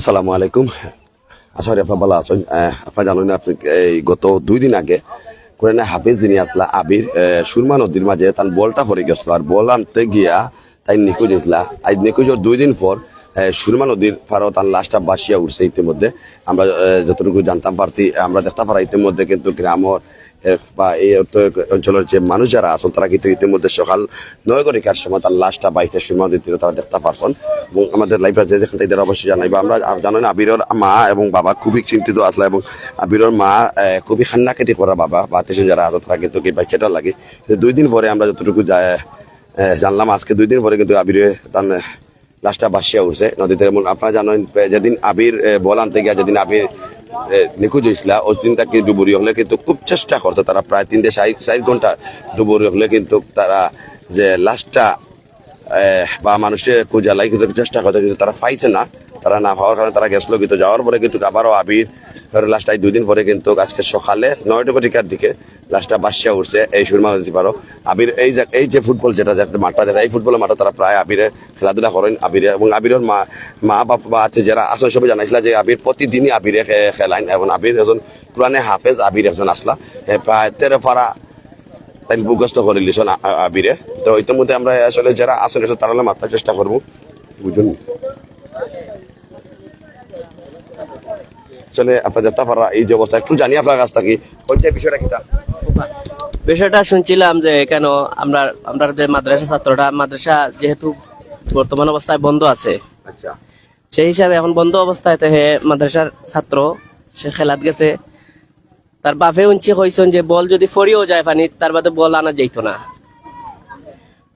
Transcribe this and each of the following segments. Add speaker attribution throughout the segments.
Speaker 1: আসসালামু আলাইকুম। আশা করি আপনার ভালো আছেন। আপনারা জানেন আপনি এই গত দুই দিন আগে কোরআনে হাফিজ যিনি আসলা আবির সুরমা নদীর মাঝে তার বলটা পড়ে গেছিল আর বল আনতে গিয়া তাই নিখোঁজ হয়েছিল। আজ নিখোঁজের দুই দিন পর সুরমা নদীর পারও তার লাশটা বাসিয়া উঠছে ইতিমধ্যে। আমরা যতটুকু জানতাম পারছি, আমরা দেখতে পারা ইতিমধ্যে কিন্তু গ্রামর বা এই অঞ্চলের যে মানুষ যারা আছেন, তারা কিন্তু ইতিমধ্যে সকাল নয় ঘটিকার সময় তার লাশটা বাইতে সুরমা নদীর তীরে দেখতে পারছেন। এবং আমাদের লাইফে যে যেখান থেকে অবশ্যই জানাইবো আমরা জানেন আবিরের মা এবং বাবা খুবই চিন্তিত আসলে এবং আবিরের মা খুবই খান্নাকাটি করা বাবা, বা যারা আছে তারা কিন্তু এই বাচ্চাটা লাগে। দুই দিন পরে আমরা যতটুকু জানলাম আজকে, দুই দিন পরে কিন্তু আবিরে তার লাশটা বাসিয়া উঠছে নদীতে। এবং আপনারা জানেন যেদিন আবির বল আনতে গিয়া, যেদিন আবির নিখোঁজ হয়েছিল ওই দিন তাকে ডুবুরি হলে কিন্তু খুব চেষ্টা করতো তারা প্রায় তিনটে চার ঘণ্টা ডুবুরি হলে কিন্তু তারা যে লাশটা বা মানুষের খোঁজা লাগে কিন্তু চেষ্টা করতো কিন্তু তারা পাইছে না। তারা না পাওয়ার কারণে তারা গেছিল কিন্তু যাওয়ার পরে কিন্তু আবারও আবির লাস্টটাই দুই দিন পরে কিন্তু আজকে সকালে নয়টা ঘটিকার দিকে লাস্টটা বাসিয়া উঠছে, এই সুরমা নদী পারো। আবির এই যে এই যে ফুটবল যেটা যেটা মাঠটা যেটা, এই ফুটবলের মাঠে তারা প্রায় আবিরে খেলাধুলা করেন, আবিরে এবং আবিরের মা মা, বাপ, বা যারা আসলে সবাই জানাইছিল যে আবির প্রতিদিনই আবিরে খেলাইন এবং আবির একজন কোরআনে হাফেজ, আবির একজন আসলা। প্রায় তেরো ফারা তাই মুখস্থ করে লিছন আবিরে। তো ইতিমধ্যে আমরা আসলে যারা আসলে তারা হলে মাত্রার চেষ্টা করব। বুঝুন। পারা এই যে অবস্থা একটু জানি আপনার কাছ থেকে পঞ্চায়েত বিষয়টা কিটা?
Speaker 2: বিষয়টা শুনছিলাম যে কেন আমরা আমরা যে মাদ্রাসা ছাত্রটা মাদ্রাসা যেহেতু বর্তমান অবস্থায় বন্ধ আছে
Speaker 1: আচ্ছা।
Speaker 2: সেই হিসাবে এখন বন্ধ অবস্থায় হে মাদ্রাসার ছাত্র সে খেলাত গেছে। তার বাপে উঞ্চি হইছেন যে বল যদি ফরিও যায় পানি তার বাদে বল আনা যাইত না।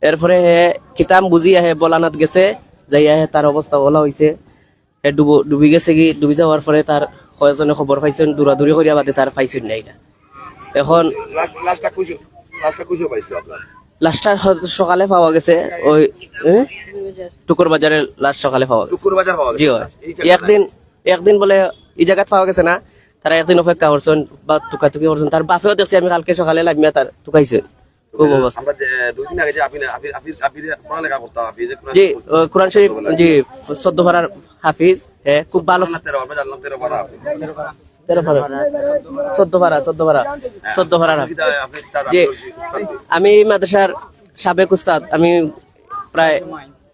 Speaker 2: এরপরে হে কিতাম বুঝিয়া হে বল আনাত গেছে যাইয়া হে তার অবস্থা ওলা হইছে। হে ডুবো ডুবি গেছে কি ডুবি যাওয়ার পরে তার কয়েকজনে খবর পাইছেন দূরাদূরি করিয়া বাদে তার পাইছেন না। এখন
Speaker 1: লাস্ট লাস্টটা
Speaker 2: সকালে পাওয়া গেছে ওই? টুকুর বাজারে লাশ সকালে পাওয়া গেছে। জি একদিন একদিন বলে এই জায়গাত পাওয়া গেছে না তারা একদিন অপেক্ষা করছেন বা টুকাটুকি করছেন তার বাপেও দেখছি আমি কালকে সকালে লামিয়া তার টুকাইছে। খুব অবস্থা
Speaker 1: আমরা দুই দিন আগে যে আপনি আপনি আপনি আপনি পড়ালেখা করতাম আপনি যে
Speaker 2: জি কোরআন শরীফ জি চোদ্দ হাফিজ হ্যাঁ খুব ভালো
Speaker 1: তেরো আমরা জানলাম তেরো পারা
Speaker 2: তেরো ভাড়া। চোদ্দ ভাড়া চোদ্দ ভাড়া চোদ্দ ভাড়ার হাফিজ।
Speaker 1: কিতা আপনি তার
Speaker 2: জি আমি মাদ্রাসার সাবেক উস্তাদ আমি প্রায়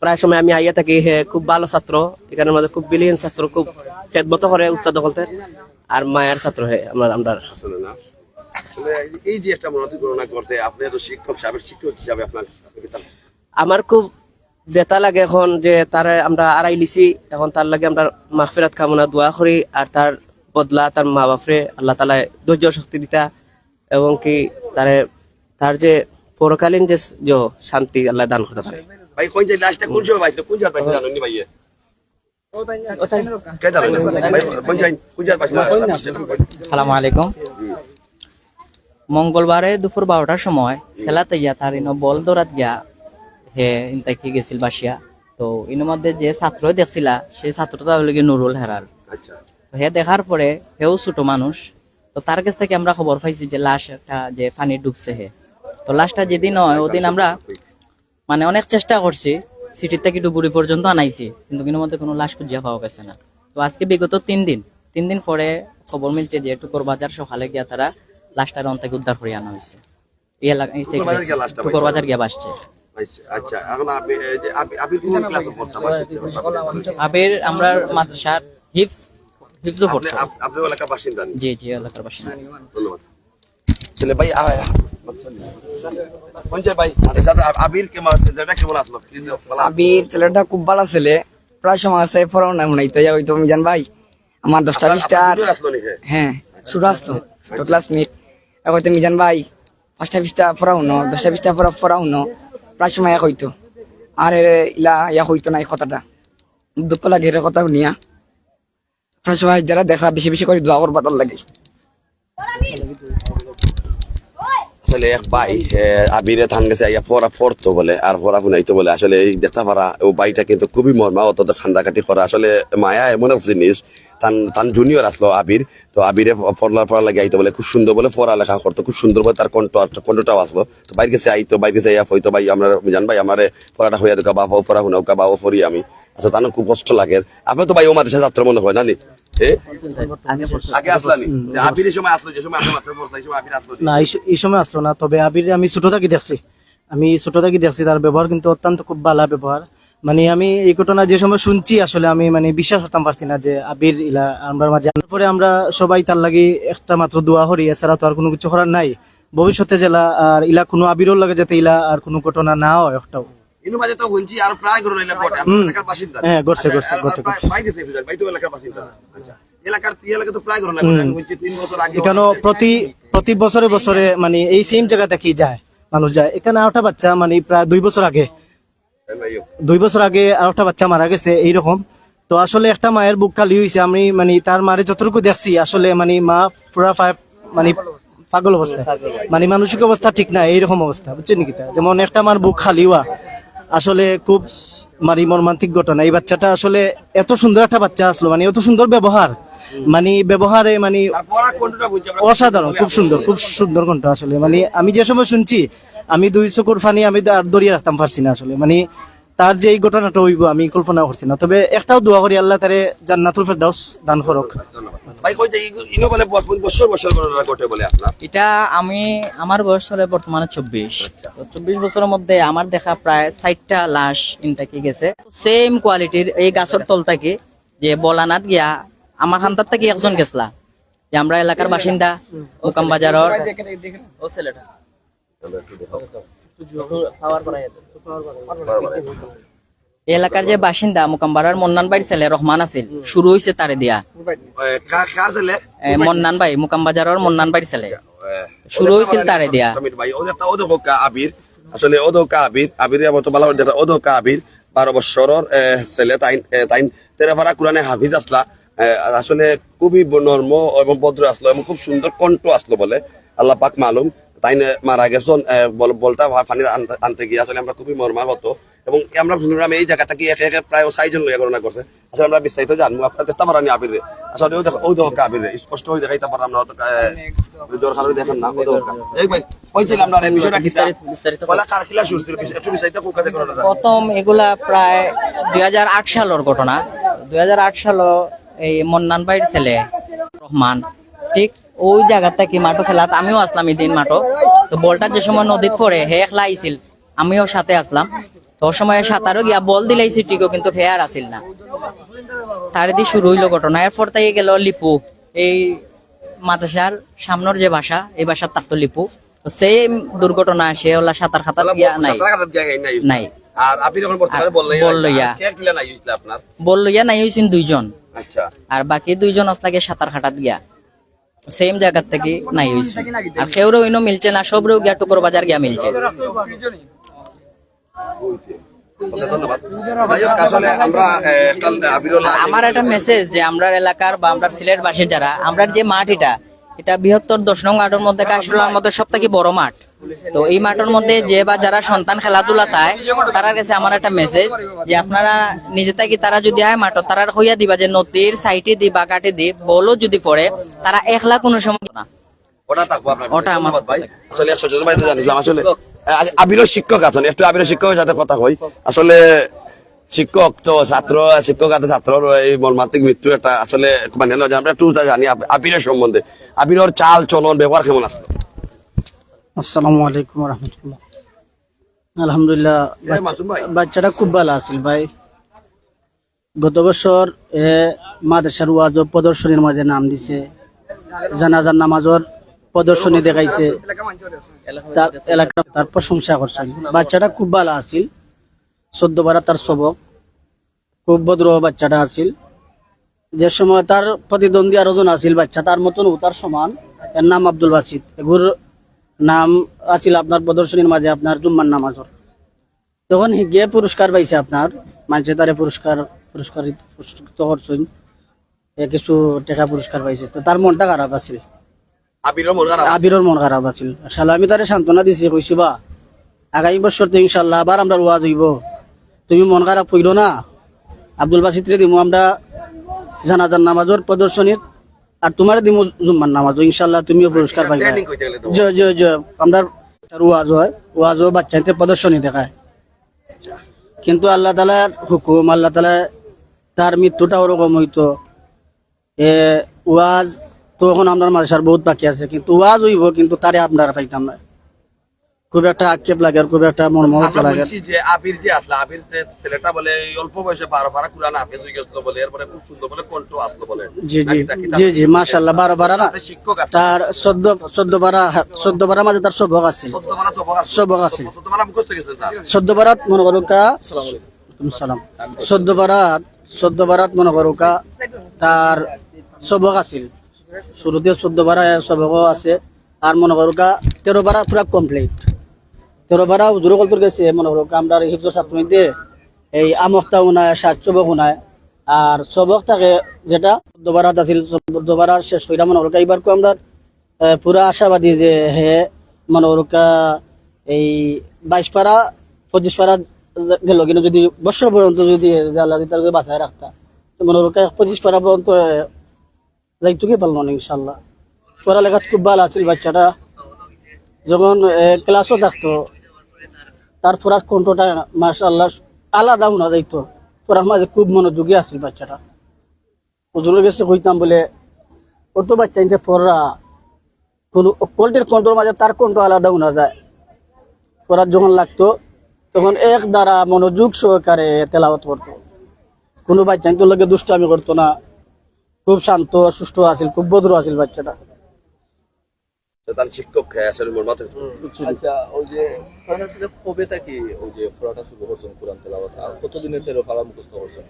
Speaker 2: প্রায় সময় আমি আইয়া থাকি হে খুব ভালো ছাত্র। এখানের মধ্যে খুব বিলিয়ন ছাত্র খুব খেদমতো করে উস্তাদ আর মায়ের ছাত্র হে আমার আমরা।
Speaker 1: এই- এই যে একটা করতে আপনি তো শিক্ষক সাবেক শিক্ষক হিসাবে আপনার তার-
Speaker 2: আমার খুব বেতা লাগে এখন যে তারে আমরা আড়াই লিছি এখন তার লাগে আমরা মাহফিরাত কামনা দোয়া করি আর তার বদলা তার মা বাপরে আল্লাহ তালায় ধৈর্য শক্তি দিতা এবং কি তারে তার যে পরকালীন যে শান্তি আল্লাহ দান করতে পারে।
Speaker 1: ভাই কোন যে লাস্টটা কোন সময় কোন জানেন নি ভাইয়ে কে জানেন ভাই কোন জায়গায় কোন জায়গায় পাইছিল
Speaker 3: সালামু আলাইকুম। মঙ্গলবারে দুপুর বারোটার সময় খেলাতে গিয়া তার ইনো বল দৌড়াত গিয়া হে ইনতাকি গেছিল বাসিয়া। তো ইনোর মধ্যে যে ছাত্র দেখছিলা সেই ছাত্রটা হলো গিয়ে নুরুল হেরার।
Speaker 1: আচ্ছা।
Speaker 3: হে দেখার পরে হেও ছোট মানুষ। তো তার কাছ থেকে আমরা খবর পাইছি যে লাশ একটা যে পানি ডুবছে হে। তো লাশটা যেদিন হয় ওদিন আমরা মানে অনেক চেষ্টা করছি সিটির থেকে ডুবুরি পর্যন্ত আনাইছি কিন্তু কিন্তু মধ্যে কোনো লাশ খুঁজিয়া পাওয়া গেছে না। তো আজকে বিগত তিন দিন তিন দিন পরে খবর মিলছে যে টুকর বাজার সকালে গিয়া তারা লাশটার অন্তাকে উদ্ধার করে আনা হয়েছে এই এলাকা
Speaker 1: বাজার গিয়া
Speaker 3: গিয়া বাসছে
Speaker 1: আচ্ছা আচ্ছা এখন আপনি এই যে আপনি আপনি কোন ক্লাসে পড়তাম
Speaker 3: আবের আমরা মাদ্রাসার হিপস হিপসও পড়তো
Speaker 1: আপনি এলাকার বাসিন্দা
Speaker 3: জি জি এলাকার বাসিন্দা।
Speaker 1: ধন্যবাদ। ছেলে ভাই আ- আ- কোন যে ভাই দাদা আবির কেমন আছে যেটা কেমন আসলো কি যে বলা
Speaker 4: আবির ছেলেটা খুব ভালো ছেলে। প্রায় সময় আছে পড়াও না মনে হইতো ওই তো জান ভাই। আমার দশটা বিশটা হ্যাঁ শুরু আসতো ছোট ক্লাস মিট এখন তুমি জান ভাই পাঁচটা বিশটা পড়াও ন, দশটা বিশটা পড়া পড়াও ন। প্রায় সময় এক হইতো। আর ইলা ইয়া হইতো না এই কথাটা। দুঃখ লাগে এর কথা শুনিয়া প্রায় সময় যারা দেখা বেশি বেশি করে দোয়া করবা লাগে।
Speaker 1: আসলে এক ভাই আবিরে ধান গেছে, আইয়া পড়া পড়তো বলে, আর পড়া শুনাইতো বলে। আসলে এই দেখতে পারা ও ভাইটা কিন্তু খুবই মর্মা অত খান্দাকাটি করা। আসলে মায়া এমন এক জিনিস তান তান জুনিয়র আসলো আবির। তো আবিরে পড়লার পড়া লাগে আইতো বলে খুব সুন্দর বলে পড়ালেখা করতো খুব সুন্দর বলে তার কণ্ঠ কণ্ঠটাও আসলো। তো বাইরে গেছে আইতো বাইরে গেছে আইয়া হইতো ভাই আমরা জান ভাই আমার পড়াটা হইয়া দোকা বাবা পড়া শুনাও কা বাবা পড়ি আমি। আচ্ছা তার খুব কষ্ট লাগে। আপনি তো ভাই ও মাদ্রাসা ছাত্র মনে হয় না নি? নি?
Speaker 5: এই সময় আসলো না? তবে আবির আমি ছোট থাকি দেখছি। আমি ছোট থাকি দেখছি তার ব্যবহার কিন্তু অত্যন্ত খুব ভালো ব্যবহার। মানে আমি এই ঘটনা যে সময় শুনছি আসলে আমি মানে বিশ্বাস করতাম পারছি না যে আবির ইলা আমরা মাঝে। তারপরে আমরা সবাই তার লাগি একটা মাত্র দোয়া হরি এছাড়া তো আর কোনো কিছু করার নাই। ভবিষ্যতে জেলা আর ইলা কোনো আবিরও লাগে যাতে ইলা আর কোনো ঘটনা না হয় একটাও। হ্যাঁ,
Speaker 1: আচ্ছা। আচ্ছা
Speaker 5: প্রতি প্রতি বছরে বছরে মানে এই সেম জায়গা দেখি যায় মানুষ যায়। এখানে আরেকটা বাচ্চা মানে প্রায় দুই বছর আগে দুই বছর আগে আর একটা বাচ্চা মারা গেছে এইরকম। তো আসলে একটা মায়ের বুক খালি হয়েছে আমি মানে তার মারে যতটুকু দেখছি আসলে মানে মা পুরা মানে পাগল অবস্থা। মানে মানসিক অবস্থা ঠিক না এইরকম অবস্থা বুঝছেন কি তা? যেমন একটা মার বুক খালি হওয়া আসলে খুব মানে মর্মান্তিক ঘটনা। এই বাচ্চাটা আসলে এত সুন্দর একটা বাচ্চা আসলো মানে এত সুন্দর ব্যবহার। মানে ব্যবহারে মানে অসাধারণ খুব সুন্দর খুব সুন্দর কণ্ঠ আসলে। মানে আমি যে সময় শুনছি আমি দুই চকুর ফানি আমি দরিয়ে রাখতাম পারছি না আসলে। মানে তার যে এই ঘটনাটা হইব আমি কল্পনা করছি না। তবে একটাও দোয়া করি আল্লাহ তারে জান্নাতুল ফেরদাউস দান করক।
Speaker 1: ভাই কই যে বলে বছর- বছর বছর ঘটনা ঘটে বলে আপনার?
Speaker 3: এটা আমি আমার বয়স হলে বর্তমানে তো চব্বিশ বছরের মধ্যে আমার দেখা প্রায় ষাটটা লাশ ইনটাকে গেছে। সেম কোয়ালিটির এই গাছের তল থেকে যে বলানাত গিয়া আমার হান্তার থেকে একজন গেছলা। যে আমরা এলাকার বাসিন্দা মোকাম বাজারের। ও ছেলেটা। এলাকার যে বাসিন্দা মোকামবাড়ার মন্নান বাড়ির ছেলে রহমান আছিল শুরু হয়েছে তারে দিয়া। মন্নান ভাই মোকাম বাজারের মন্নান বাড়ির ছেলে। শুরু হয়েছিল তারে দিয়া।
Speaker 1: ভাই আবির। আসলে ওদো কা আবির আবির মতো যেটা ওদো কা আবির। বারো বছরের ছেলে তাই তাই তেরাপাড়া কোরআনে হাফিজ আসলা। আসলে খুবই নর্ম এবং ভদ্র আসলো এবং খুব সুন্দর কণ্ঠ আসলো বলে আল্লাহ পাক মালুম। তাই মারা গেছেন বলটা পানি আনতে- আনতে গিয়ে। আসলে আমরা খুবই মর্মাহত। এবং আমরা শুনলাম এই জায়গা থেকে একে একে প্রায় চারজন লইয়া গণনা করছে। আসলে আমরা বিস্তারিত জানব। আপনার দেখতে পারানি আবির রে। আসলে ও দেখো ও দেখো আবির স্পষ্ট হয়ে দেখাইতে পারলাম না অত দরকার দেখেন না ও দেখো। এই ভাই কইছিলাম এই বিষয়টা
Speaker 3: বিস্তারিত- বিস্তারিত
Speaker 1: বলা কার খিলা শুরু ছিল? একটু বিস্তারিত কাজে
Speaker 3: প্রথম এগুলা প্রায় দুই সালের ঘটনা। দুই সাল এই মন্নান ভাইয়ের ছেলে রহমান ঠিক ওই জায়গা থেকে মাঠো খেলাত আমিও আসলাম এদিন মাঠো তো বলটা যে সময় নদীত পড়ে হে একলা আইছিল আমিও সাথে আসলাম। তো সময় সাঁতারও গিয়া বল দিলাইছি ঠিকও কিন্তু হে আর আসিল না। তার দিয়ে শুরু হইল ঘটনা। এরপর থেকে গেল লিপু। এই মাদ্রাসার সামনের যে বাসা এই বাসার তার তো লিপু। সেম দুর্ঘটনা সে হলা সাঁতার খাতার গিয়া নাই।
Speaker 1: নাই।
Speaker 3: নাই।
Speaker 1: আর আপনি যখন বর্তমানে বললেন
Speaker 3: বল লইয়া।
Speaker 1: কে নাই হইছিল আপনার?
Speaker 3: বল লইয়া নাই হয়েছেন দুইজন।
Speaker 1: আচ্ছা।
Speaker 3: আর বাকি দুইজন আসলাকে সাঁতার খাটাত গিয়া। সেম জায়গার থেকে নাই হয়েছে। আর সেওরে ইনো মিলছে না সবরেও গিয়া টুকর বাজার গিয়া মিলছে।
Speaker 1: আমার একটা
Speaker 3: মেসেজ যে আমরা এলাকার বা আমরা সিলেট বাসী যারা আমরা যে মাঠ এটা এটা বৃহত্তর দশ নং আটের মধ্যে কাশলার মধ্যে সব থেকে বড় মাঠ। তো এই মাঠের মধ্যে যে বা যারা সন্তান খেলাধুলা তাই তারার কাছে আমার একটা মেসেজ যে আপনারা নিজে থেকে তারা যদি আয় মাঠ তারা হইয়া দিবা যে নদীর সাইটে দি বা কাটে দি বলও যদি পড়ে তারা একলা কোনো সময় না।
Speaker 1: ওটা থাকব আপনার
Speaker 3: ওটা আমার-
Speaker 1: ভাই। আসলে সচেতন ভাই তো জানিলাম আসলে আবিরও শিক্ষক আছেন একটু আবিরও শিক্ষকের সাথে কথা কই। আসলে শিক্ষক তো ছাত্র শিক্ষক আছে ছাত্র এই মর্মান্তিক মৃত্যু একটা আসলে মানে আমরা একটু জানি আব- আবিরের সম্বন্ধে। আবিরের চাল চলন ব্যবহার কেমন আসলো?
Speaker 5: আসসালামু আলাইকুম রহমতুল্লাহ। আলহামদুলিল্লাহ। বাচ্চাটা খুব ভালো আছিল ভাই। গত বছর এ মাদ্রাসার ওয়াজ প্রদর্শনীর মাঝে নাম দিছে। জানাজার নামাজর প্রদর্শনী দেখাইছে। এলাকা তার প্রশংসা করছেন। বাচ্চাটা খুব ভালো আছিল। চোদ্দ বারা তার সবক। খুব ভদ্র বাচ্চাটা আছিল। যে সময় তার প্রতিদ্বন্দ্বী আরও জন আছিল বাচ্চা তার মতন ও তার সমান। এর নাম আব্দুল বাসিদ। এগুর নাম আছিল আপনার প্রদর্শনীর মাঝে আপনার জুম্মার নামাজর তখন গিয়ে পুরস্কার পাইছে আপনার। মানুষে তারে পুরস্কার পুরস্কারিত পুরস্কৃত করছেন। কিছু টাকা পুরস্কার পাইছে। তো তার মনটা খারাপ আছিল।
Speaker 1: আবিরের মন খারাপ।
Speaker 5: মন আছিল। আসলে আমি তারে সান্ত্বনা দিছি কইছি বা আগামী বছর তো ইনশাল্লাহ আবার আমরা ওয়াজ হইব তুমি মন খারাপ হইল না। আব্দুল বাসিতরে দিমু আমরা জানাজার নামাজর প্রদর্শনীর আর তোমার দিমু জুম্মার নামাজ ইনশাল্লাহ তুমিও পুরস্কার পাই
Speaker 1: জয় জয় জয় তো।
Speaker 5: আমরা ওয়াজ হয় ওয়াজ ও বাচ্চাদের প্রদর্শনী দেখায়। কিন্তু আল্লাহ তালার হুকুম আল্লাহ তালা তার মৃত্যুটা ওরকম হইতো। এ ওয়াজ এখন আপনার মাদ্রাসার বহুত বাকি আছে কিন্তু ওয়াজ হইব কিন্তু তারে আপনার পাইতাম না। খুব একটা আক্ষেপ লাগে আর খুব একটা মর্মহত লাগে।
Speaker 1: যে আবির যে আসলো আবির ছেলেটা বলে অল্প বয়সে বারো বারা কুরান হাফেজ হয়ে গেছিল বলে এরপরে খুব সুন্দর বলে কণ্ঠ আসলো বলে।
Speaker 5: জি জি জি জি মাশাল্লাহ বারো বারা না।
Speaker 1: তার শিক্ষক আছে।
Speaker 5: তার চোদ্দ চোদ্দ বারা চোদ্দ বারা মাঝে তার সবক আছে।
Speaker 1: চোদ্দ বারা সবক আছে।
Speaker 5: সবক আছে।
Speaker 1: চোদ্দ বারা মুখস্থ গেছে স্যার
Speaker 5: চোদ্দ বারাত মনে করো কা সালাম। চোদ্দ বারাত চোদ্দ বারাত মনে করো কা তার সবক আছিল শুরুতে চোদ্দ বারা সবক আছে। আর মনে করো কা তেরো বারা পুরা কমপ্লিট তেরো বারা হুজুর কলতর গেছে, মনে কা আমরা হিফজ ছাত্র এই আমক্তা উনায় সাত চবক উনায় আর সবক থাকে যেটা চোদ্দ আছিল চোদ্দ বারা শেষ হইলা মনে এবার কো আমরা পুরা আশাবাদী যে হে, মনে করো এই বাইশ পারা, পঁচিশ পারা গেল কিন্তু যদি বছর পর্যন্ত যদি আল্লাহ তার বাঁচায় রাখতা মনে কা পঁচিশ পারা পর্যন্ত যাইতো কি পারল না ইনশাল্লাহ পড়ালেখাত খুব ভালো আছিল বাচ্চাটা। যখন ক্লাসও থাকতো তার পড়ার কণ্ঠটা মার্শাল্লাহ আলাদা শোনা যাইতো। পড়ার মাঝে খুব মনোযোগী আছিল বাচ্চাটা। হুজুরের কাছে কইতাম বলে অত বাচ্চা ইনকে পড়া কোন কোয়ালিটির কণ্ঠর মাঝে তার কণ্ঠ আলাদা শোনা যায়। পড়ার যখন লাগতো, তখন এক দ্বারা মনোযোগ সহকারে তেলাওয়াত করতো। কোনো বাচ্চা কিন্তু লোকে দুষ্টামি করতো না। খুব শান্ত, সুষ্ঠ আছিল, খুব ভদ্র আছিল বাচ্চাটা।
Speaker 1: তার শিক্ষক হ্যাঁ, আসলে মোর মাথায়
Speaker 6: আচ্ছা ওই যে কোরআনের সাথে কবেটা কি? ওই যে পড়াটা শুরু করছেন কোরআন তেলাওয়াত আর কতদিনের তেরো মুখস্থ করছেন?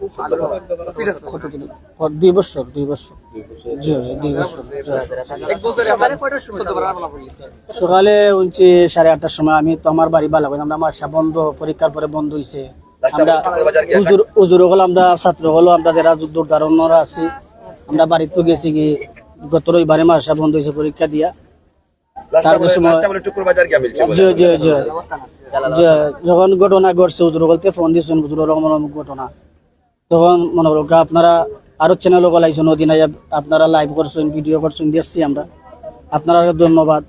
Speaker 5: দুই বছর দুই বছর।
Speaker 6: দুই বছর।
Speaker 5: জি জি, দুই বছর।
Speaker 4: সকালে
Speaker 5: সকালে সাড়ে আটটার সময় আমি তো আমার বাড়ি ভালো আমরা আমার সা বন্ধ পরীক্ষার পরে বন্ধ হয়েছে আমরা উজুর উজুর হলো আমরা ছাত্র হলো আমরা যারা দূর ধারণরা আছি আমরা বাড়িতে গেছি কি গত রবিবারে মাসা বন্ধ হয়েছে পরীক্ষা দিয়া। যখন ঘটনা ঘটছে উজুর বলতে ফোন রকম রকম ঘটনা। তখন মনে করো আপনারা আরও চ্যানেল গলাইছেন ওদিন আপনারা লাইভ করছেন ভিডিও করছেন দেখছি আমরা। আপনারা ধন্যবাদ।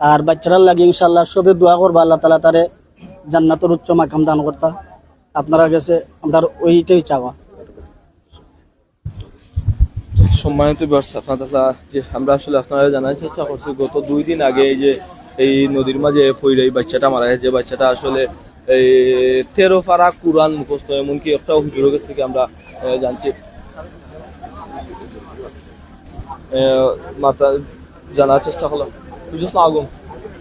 Speaker 5: আর বাচ্চারা লাগে ইনশাল্লাহ সবে দোয়া করবা আল্লাহ তালা তারে জান্নাতের উচ্চ মাকাম দান করতা। আপনারা গেছে আমরা ওইটাই চাওয়া।
Speaker 6: সম্মানিত ব্যবস্থা আপনার যে আমরা আসলে আপনারা জানার চেষ্টা করছি গত দুই দিন আগে এই যে এই নদীর মাঝে ফইরে এই বাচ্চাটা মারা গেছে। যে বাচ্চাটা আসলে এই তেরো পারা কোরআন মুখস্থ এমনকি একটা হুজুরের কাছ থেকে আমরা জানছি। মাতা জানার চেষ্টা করলাম। বুঝছ না আগুন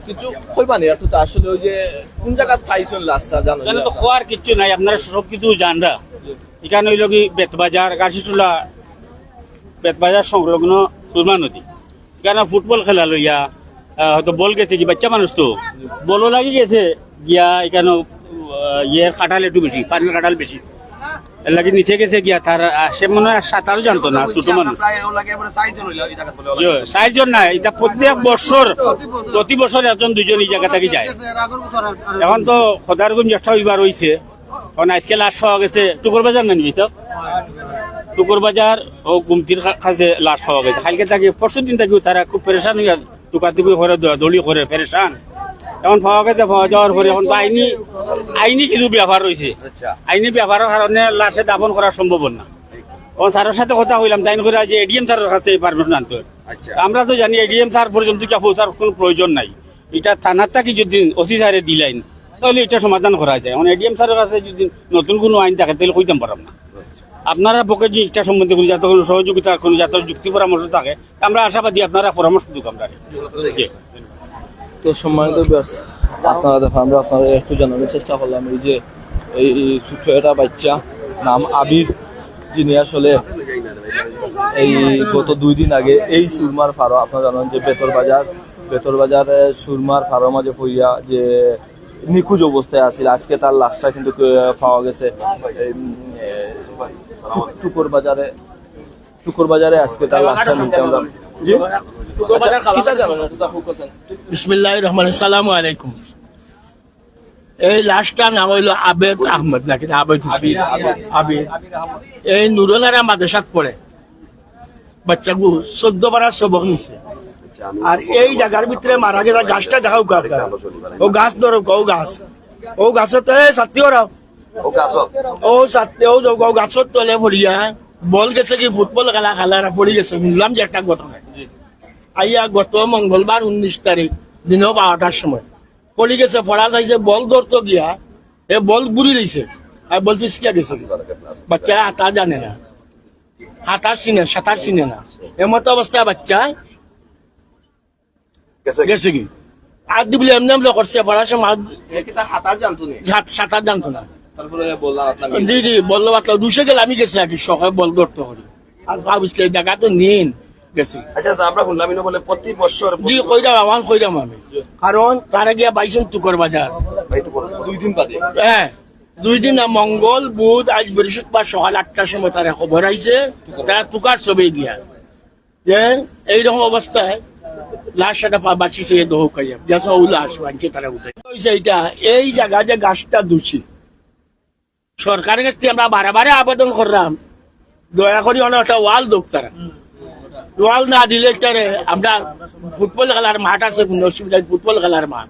Speaker 6: কিছু কইবানি আর তো আসলে ওই যে কোন জায়গা পাইছেন লাস্টটা জানো?
Speaker 7: এখানে তো খোয়ার কিচ্ছু নাই আপনারা সব কিছু জানরা এখানে হইল কি বেতবাজার গাছিটুলা বেতবাজার সংলগ্ন সুরমা নদী। কেন ফুটবল খেলা লইয়া হয়তো বল গেছে কি বাচ্চা মানুষ তো। বলও লাগি গেছে গিয়া এখানে ইয়ের কাঁঠাল একটু বেশি পানির কাঁঠাল বেশি। এর লাগি নিচে গেছে গিয়া তার সে মনে হয় সাঁতারও জানতো না ছোট মানুষ। ইয়ে, চারজন নাই এটা প্রত্যেক বছর প্রতি বছর একজন দুজন এই জায়গা থেকে যায়। এখন তো খদারগুন জ্যেষ্ঠ হইবার হইছে কারণ আজকে লাশ পাওয়া গেছে টুকুর বাজার না নিবি তো? টুকুর বাজার ও গুমতির কাছে লাশ পাওয়া গেছে। কালকে থাকি পরশু দিন থাকি তারা খুব পেরেশান হইয়া টুকাটুকি করে দলি করে পেরেশান। এখন পাওয়া গেছে পাওয়া যাওয়ার পরে এখন তো আইনি আইনি কিছু ব্যবহার রয়েছে।
Speaker 1: আচ্ছা।
Speaker 7: আইনি ব্যবহারের কারণে লাশে দাফন করা সম্ভব না। এখন স্যারের সাথে কথা হইলাম তাই করে যে এডিএম স্যারের কাছে পারমিশন আনতে হয়।
Speaker 1: আচ্ছা।
Speaker 7: আমরা তো জানি এডিএম স্যার পর্যন্ত কি পৌঁছার কোনো প্রয়োজন নাই। এটা থানার থাকি যদি ওসি স্যারে দিলেন তাহলে এটা সমাধান করা যায়। এখন এডিএম স্যারের কাছে যদি নতুন কোনো আইন থাকে তাহলে কইতাম পারাম না। আপনারা পক্ষে যে এটা সম্বন্ধে কোনো যাতে কোনো সহযোগিতা কোনো যাতে যুক্তি পরামর্শ থাকে, আমরা আশাবাদী আপনারা পরামর্শ দিক আমরা।
Speaker 6: তো সম্মানিত আপনারা দেখো আমরা আপনাদের একটু জানানোর চেষ্টা করলাম, এই যে, এই ছোট্ট একটা বাচ্চা, নাম আবির, যিনি আসলে এই গত দুই দিন আগে এই সুরমার ফারো, আপনারা জানেন যে বেতর বাজার, বেতর বাজারে সুরমার ফারো মাঝে ফইয়া যে নিখোঁজ অবস্থায় আছিল, আজকে তার লাশটা কিন্তু পাওয়া গেছে টুকুর বাজারে টুকুর বাজারে আজকে তার নিচে আমরা? আচ্ছা,
Speaker 8: রহমান সালাম আলাইকুম। এই লাশটা নাম হইল আবেদ আহমদ নাকি আবেদ এই নুরনারা মাদ্রাসাত পড়ে। বাচ্চাগু চোদ্দ বারা সবক নিছে। আর এই জায়গার ভিতরে মারা গেছে গাছটা দেখাও গাছ ও গাছ ধরো ও গাছ। ও গাছতে ছাত্রী ওরাও
Speaker 1: ও গাছও
Speaker 8: ও সাথে ও যাও তলে ভরিয়া বল গেছে কি ফুটবল খেলা খেলার পড়ে গেছে। শুনলাম যে একটা ঘটনা আইয়া গত মঙ্গলবার উনিশ তারিখ দিনও বারোটার সময়। পড়ে গেছে পড়া যাইছে বল ধরতো গিয়া এ বল গুড়ি লইছে আর বল ফিসকিয়া গেছে। বাচ্চা হাতা জানে না। হাতার চিনে সাঁতার চিনে না। এমতো অবস্থা বাচ্চা
Speaker 1: গেছে
Speaker 8: গেছে কি? আর দিবলে এমনি করছে পড়ার সময়
Speaker 6: তার হাতার জানতো নি?
Speaker 8: সাঁতার জানতো না। জি জি বলল বাতলা দুশো গেলে আমি গেছি আর কি সকালে বল ধরতে করি আর জায়গা তো নিন গেছি।
Speaker 1: আচ্ছা আমরা শুনলাম বলে প্রতি বছর
Speaker 8: জি কইরাম আমার কইরাম আমি কারণ তারা গিয়া বাইছেন তুকর বাজার।
Speaker 6: দুই দিন বাদে।
Speaker 8: হ্যাঁ দুই দিন না, মঙ্গল বুধ আজ বৃহস্পতিবার সকাল আটটার সময় তারা খবর আইছে তারা তুকার ছবি গিয়া। যে এইরকম অবস্থায় লাশ একটা পা বাঁচিছে দহকাইয়া। যেসব ও লাশ বাঁচছে তারা উঠে এই জায়গা যে গাছটা দূষি সরকারের কাছ থেকে আমরা বারে বারে আবেদন করলাম। দয়া করি অনেক একটা ওয়াল দোক তারা। ওয়াল না দিলে একটারে আমরা ফুটবল খেলার মাঠ আছে, কোনো অসুবিধা ফুটবল খেলার মাঠ।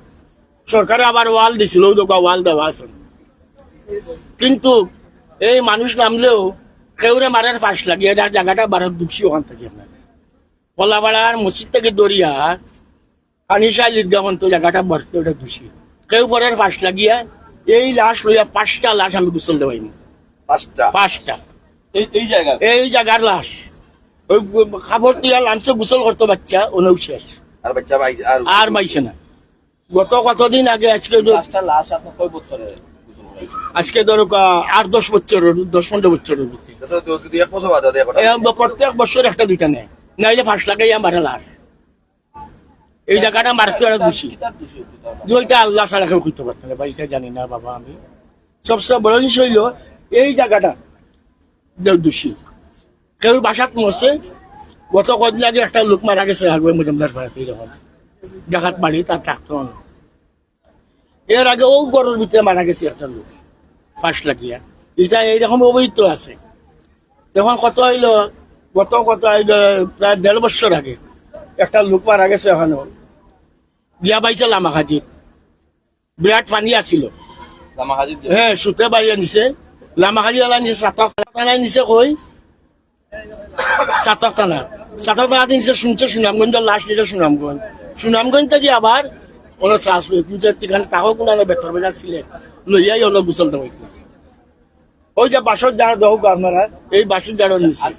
Speaker 8: সরকারে আবার ওয়াল দিছিল দোকা ওয়াল দেওয়া আছে। কিন্তু এই মানুষ নামলেও কেউরে মারার ফাঁস লাগে এটা জায়গাটা বারো দুঃখী ওখান থেকে আপনার কলাপাড়ার মসজিদ থেকে দরিয়া আনিসা পর্যন্ত জায়গাটা বরতে ওটা দূষী। কেউ পরের ফাঁস লাগিয়া এই লাশ লইয়া পাঁচটা লাশ আমি গুসল দেওয়াইনি।
Speaker 1: পাঁচটা?
Speaker 8: পাঁচটা।
Speaker 6: এই এই জায়গা
Speaker 8: এই জায়গার লাশ। ওই খাবার দিয়া লাঞ্চে গুসল করতো বাচ্চা ওনেও শেষ।
Speaker 1: আর বাচ্চা ভাই আর
Speaker 8: আর পাইছে না। গত কতদিন আগে আজকে
Speaker 6: লাশটা লাশ আপনার কয় বছরে
Speaker 8: আজকে ধরো আট দশ বছরের দশ পনেরো বছরের
Speaker 1: বছর
Speaker 8: প্রত্যেক বছর একটা দুইটা নেয়। নাইলে ফাঁস লাগাইয়া মারে লাশ। এই জায়গাটা মারতে আর খুশি দুইটা আল্লাহ ছাড়া কেউ করতে পারতো না। ভাই এটা জানি না বাবা আমি। সবচেয়ে বড় জিনিস হইল এই জায়গাটা দোষী। কেউ বাসাত মরছে গত কদিন আগে একটা লোক মারা গেছে হাগবে মজুমদার পাড়াতে এরকম ডাকাত বাড়ি তার ট্রাক্টর এর আগে ও গরুর ভিতরে মারা গেছে একটা লোক ফাঁস লাগিয়া। এটা এইরকম অবৈধ আছে। তখন কত হইল গত কত হইল প্রায় দেড় বছর আগে একটা লোক মারা গেছে ওখানে বিয়া বাইছে লামাখাজিত বিরাট পানি আছিল। হ্যাঁ সুতে বাইয়া নিছে। লামাখাজি এলা নিছে চাতক থানায় নিছে কই? চাতক থানা। চাতক থানা নিছে শুনছে সুনামগঞ্জের লাশ নিছে সুনামগঞ্জ। সুনামগঞ্জ থেকে আবার ওরা চাষ লই কিন্তু এখানে তাও কোনো বেতর বাজার ছিলেন লইয়াই হলো গুসল দেওয়া। ওই যে বাসর যারা দেহ আপনারা এই বাসর যারা নিছে।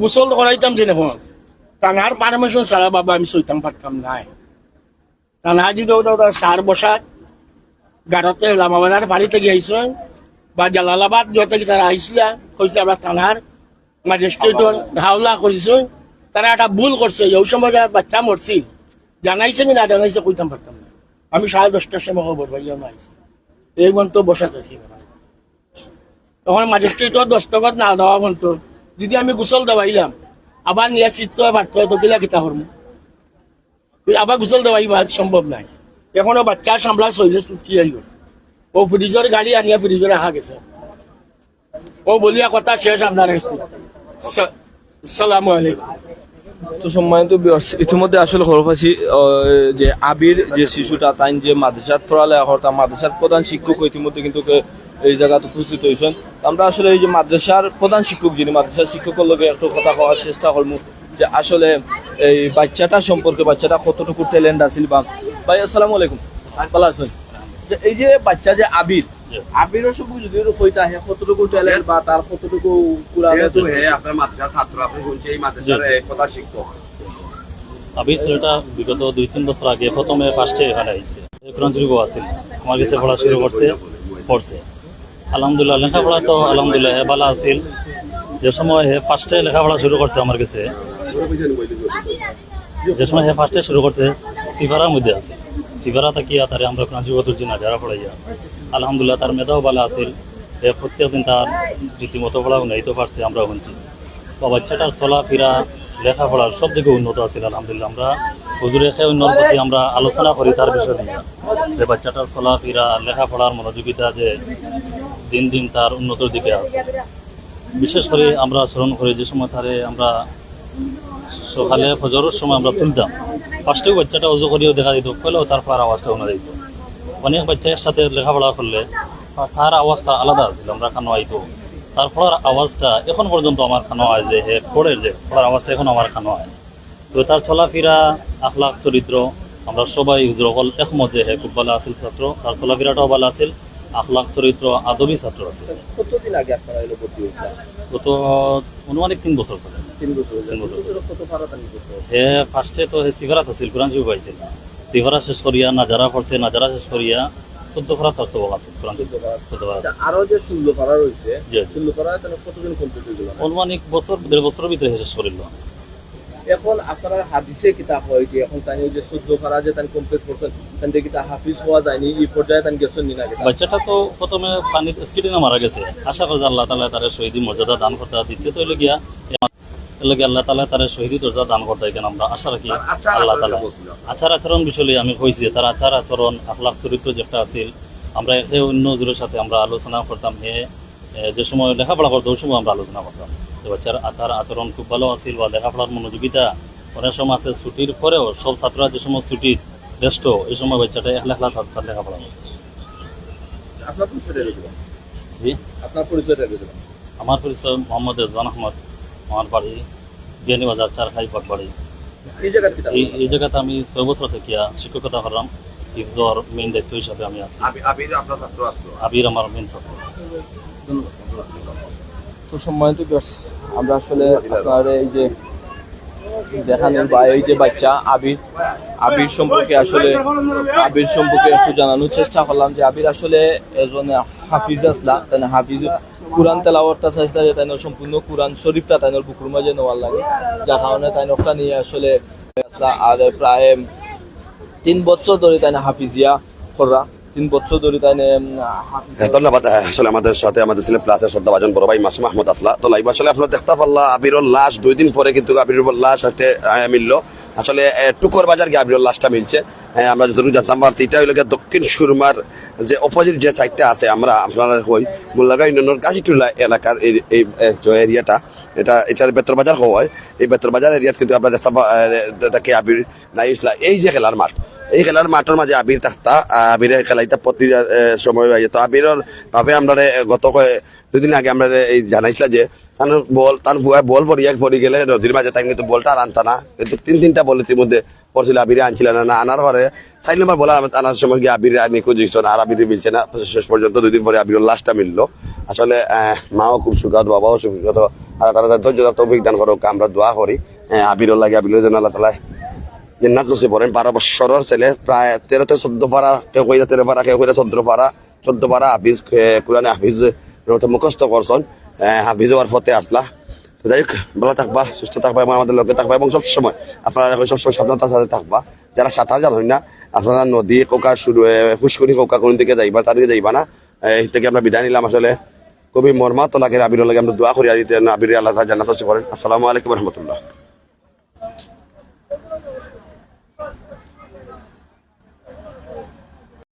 Speaker 8: গোসল করাইতাম যে এখন। তানার পারমিশন ছাড়া বাবা আমি সইতাম পারতাম নাই। তানা যদি সার বসা গাড়তে লামাবাজার বাড়িতে গিয়েছিলেন বা জালালাবাদ যত তারা আইসলা কইছিল আমরা থানার ম্যাজিস্ট্রেটর হাওলা করেছেন তারা একটা ভুল করছে ওই সময় বাচ্চা মরছিল জানাইছে কি না জানাইছে কইতাম পারতাম না আমি সাড়ে দশটার সময় খবর ভাইয়া আইছি এই তো বসা চাইছি তখন ম্যাজিস্ট্রেটর দস্তখত না দেওয়া পর্যন্ত যদি আমি গোসল দেওয়াইলাম আবার নিয়ে চিত্ত ভাত তো কিলা কিতা করব আবার গোসল দেওয়াইবা সম্ভব নাই। এখনও বাচ্চা সামলা চলে ছুটি গেল। ও ফ্রিজের গাড়ি আনিয়া ফ্রিজের আহা গেছে। ও বলিয়া কথা শেষ আপনার সালামু আলাইকুম।
Speaker 6: তো সম্মানিত ইতিমধ্যে আসলে খবর যে আবির যে শিশুটা তাই যে মাদ্রাসাত পড়ালে তার মাদ্রাসার প্রধান শিক্ষক ইতিমধ্যে কিন্তু এই জায়গাতে উপস্থিত হয়েছেন। আমরা আসলে এই যে মাদ্রাসার প্রধান শিক্ষক, যিনি মাদ্রাসার শিক্ষকের লগে একটু কথা কওয়ার চেষ্টা করব যে আসলে এই বাচ্চাটা সম্পর্কে, বাচ্চাটা কতটুকু ট্যালেন্ট আছিল বা ভাই, আসসালামু আলাইকুম। ভালো আছেন? এই যে বাচ্চা যে আবির আবিরের সব যদি কইতা হে কতটুকু ট্যালেন্ট বা তার কতটুকু
Speaker 1: যেহেতু হে আপনার মাদ্রাসার ছাত্র আপনি এই মাদ্রাসার কথা শিক্ষক।
Speaker 9: ছেলেটা বিগত দুই তিন বছর আগে প্রথমে ফার্স্টে এখানে আইছে কোরআন শরীফ আছিল। আমার কাছে পড়া শুরু করছে পড়ছে আলহামদুলিল্লাহ লেখাপড়া তো আলহামদুলিল্লাহ হে ভালো আছিল। যে সময় হে ফার্স্টে লেখাপড়া শুরু করছে আমার কাছে যে সময় হে ফার্স্টে শুরু করছে সিফারার মধ্যে আছে। সিফারা থাকিয়া তারে আমরা কোরআন শরীফ তুলছি না যারা পড়াইয়া। আলহামদুলিল্লাহ, তার মেধাও ভালো আছিল। হে প্রত্যেক দিন তার রীতিমতো পড়া উন্নয়িত পারছে আমরা শুনছি। বা বাচ্চাটার চলাফেরা লেখাপড়ার সব দিকে উন্নত আছে আলহামদুলিল্লাহ। আমরা হুজুরের খেয়ে উন্নয়ন প্রতি আমরা আলোচনা করি তার বিষয় নিয়ে। যে বাচ্চাটার চলাফেরা লেখাপড়ার মনোযোগিতা যে দিন দিন তার উন্নতির দিকে আছে। বিশেষ করে আমরা স্মরণ করি, যে সময় তারে আমরা সকালে ফজরের সময় আমরা তুলতাম। ফার্স্টেও বাচ্চাটা অজু করিও দেখা দিত ফলেও তার পার আওয়াজটা শোনা দিত। অনেক বাচ্চা একসাথে লেখাপড়া করলে তার আওয়াজটা আলাদা ছিল আমরা খানো আইতো? তার ফলার আওয়াজটা এখন পর্যন্ত আমার খানো হয় যে, হে পড়ের যে, ফলার আওয়াজটা এখন আমার খানো হয়? তো তার চলাফেরা, আখলাখ, চরিত্র, আমরা সবাই হুজুরকল একমত যে, হে খুব ভালো আছিল ছাত্র, তার চলাফেরাটাও ভালো আছিল। আখলাখ চরিত্র আদবী ছাত্র আছে।
Speaker 6: কতদিন আগে আপনারা এলো ভর্তি হয়েছিলেন?
Speaker 9: গত অনুমানিক তিন বছর চলে।
Speaker 6: তিন বছর।
Speaker 9: তিন বছর।
Speaker 6: কত?
Speaker 9: হে ফার্স্টে তো হে সিভারাত আছিল কোরআন শরীফ পাইছিল সিভারা শেষ করিয়া নাজারা পড়ছে নাজারা শেষ করিয়া চোদ্দ ফরাত তার সবক আছে কোরআন চোদ্দ ফরাত।
Speaker 6: আচ্ছা, আরও যে ষোলো ভাড়া রয়েছে। ষোলো ভাড়া কতদিন কমপ্লিট হয়ে গেল?
Speaker 9: অনুমানিক বছর দেড় বছরের ভিতরে শেষ করিল।
Speaker 6: এখন আপনারা হাদিসে কিতাব হয় যে এখন তাই যে চোদ্দ ভাড়া যে তাই কমপ্লিট করছেন তাই দিয়ে কিতা হাফিজ হওয়া যায়নি এই পর্যায়ে তাই গেছেন নি না
Speaker 9: বাচ্চাটা তো প্রথমে পানির স্কিটিনে মারা গেছে। আশা করি আল্লাহ তালা তার শহীদি মর্যাদা দান করতে দ্বিতীয়ত হইলে গিয়া আল্লাহ তালা তার শহীদি দরজা দান করতে কেন? আমরা আশা রাখি আল্লাহ তালা আচার আচরণ বিষয়ে আমি কইছি তার আচার আচরণ আখলাখ চরিত্র যেটা আছিল আমরা একে অন্য সাথে আমরা আলোচনা করতাম হে যে সময় লেখাপড়া করতো ওই সময় আমরা আলোচনা করতাম। বাচ্চার আচার আচরণ খুব ভালো আছিল বা লেখাপড়ার মনোযোগিতা অনেক সময় আছে ছুটির পরেও সব ছাত্ররা যে সময় ছুটির ব্যস্ত এই সময় বাচ্চাটা একলা একলা তার তার লেখাপড়া করতো।
Speaker 6: আপনার পরিচয়টা
Speaker 9: জি?
Speaker 6: আপনার পরিচয়টা
Speaker 9: আমার পরিচয় মোহাম্মদ রেজওয়ান আহমদ আমার বাড়ি বিয়ানি বাজার চারখাই বাড়ি
Speaker 6: এই
Speaker 9: এই জায়গাতে আমি ছয় বছর থেকে শিক্ষকতা করলাম। ইফজর মেইন দায়িত্ব হিসাবে আমি আছি।
Speaker 1: আবির
Speaker 9: আমার মেইন ছাত্র।
Speaker 6: আমরা আসলে আপনার এই যে দেখানোর বা এই যে বাচ্চা আবির আবির সম্পর্কে আসলে, আবির সম্পর্কে একটু জানানোর চেষ্টা করলাম যে আবির আসলে হাফিজ আসলা তাই হাফিজ কোরআন তেলাওয়াতটা চাইছে যে তাই সম্পূর্ণ কোরআন শরীফটা তাই বুকুর মাঝে নেওয়ার লাগে। যার কারণে তাই নকটা নিয়ে আসলে আর প্রায় তিন বছর ধরে তাই হাফিজিয়া করা। তিন বছর ধরে তাই
Speaker 1: হ্যাঁ, ধন্যবাদ। আসলে আমাদের সাথে আমাদের ছিলেন প্লাসের শ্রদ্ধাভাজন বড় ভাই মাসুম আহমদ আসলা। তো লাইভ আসলে আপনারা দেখতে পারলা আবিরর লাশ দুই দিন পরে কিন্তু আবিরের লাশ একটা মিললো। আসলে টুকর বাজার গিয়ে আবিরর লাশটা মিলছে। হ্যাঁ, আমরা যতটুকু জানতাম পারছি এটা হইল দক্ষিণ সুরমার যে অপোজিট যে সাইডটা আছে আমরা আপনারা হই মোল্লাগা ইউনিয়নের কাশিটুলা এলাকার এই এরিয়াটা এটা এটার বেতর বাজার হয়। এই বেতর বাজার এরিয়াত কিন্তু আমরা দেখতে আহ, আবির নাই এই যে খেলার মাঠ এই খেলার মাঠের মাঝে আবির থাকতা আবিরের খেলাইতা প্রতি সময় হয়ে তো আবিরের ভাবে আমরা গত দুদিন আগে আমরা এই জানাইছিলা যে তার বল তার ভুয়া, বল পড়িয়া পড়ি গেলে নদীর মাঝে তাই কিন্তু বলটা আর আনতা না। কিন্তু তিন, তিনটা বল ইতির মধ্যে পড়ছিল আবিরে আনছিল না না আনার পরে চার নম্বর বল আনার সময় গিয়ে আবির নিখোঁজ হয়েছে না, আর আবির মিলছে না। শেষ পর্যন্ত দুই দিন পরে আবিরের লাশটা মিললো। আসলে মাও খুব সুখাদ বাবাও সুখাদ আর তারা ধৈর্য ধরতে অভিজ্ঞান করুক, আমরা দোয়া করি। আবিরের লাগে আবিরের জন্য আল্লাহ তালা জেন্নাত নসিব করেন। বারো বৎসরের ছেলে, প্রায় তেরো থেকে চোদ্দ পারা কেউ কইরা তেরো পারা কেউ কইরা চোদ্দ পারা চোদ্দ পারা হাফিজ কোরআনে হাফিজ মুখস্থ করছেন। হাফিজ হওয়ার পথে আসলা। তো যাই হোক, ভালো থাকবা, সুস্থ থাকবা এবং আমাদের লোকে থাকবা এবং সবসময় আপনারা সবসময় সাবধানতার সাথে থাকবা। যারা সাঁতার জানেন না, আপনারা নদী, কোকা শুরু ফুসকুনি কোকা কোন দিকে যাইবা তাদেরকে যাইবা না। এই থেকে আমরা বিদায় নিলাম আসলে। খুবই মর্মাত লাগে আবির লাগে আমরা দোয়া করি আবির আল্লাহ জান্নাত করেন। আসসালামু আলাইকুম রহমতুল্লাহ।